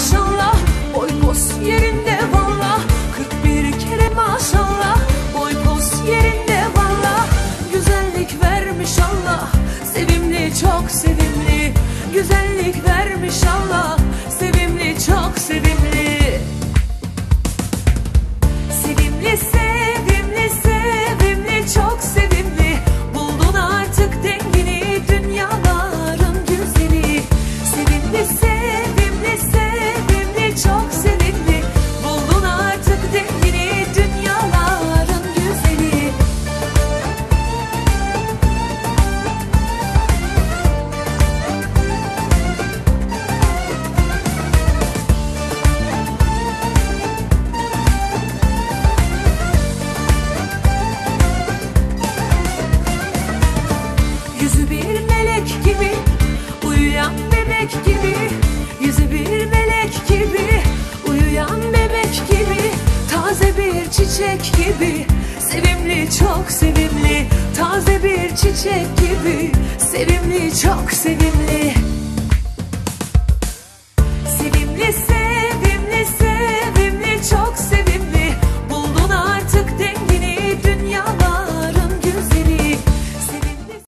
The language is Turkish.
maşallah. Boy pos yerinde valla. 41 kere maşallah. Boy pos yerinde valla. Güzellik vermiş Allah. Sevimli çok sevimli. Güzellik vermiş Allah Yüzü bir melek gibi Uyuyan bebek gibi. Yüzü bir melek gibi Uyuyan bebek gibi. Taze bir çiçek gibi Sevimli çok sevimli. Taze bir çiçek gibi Sevimli çok sevimli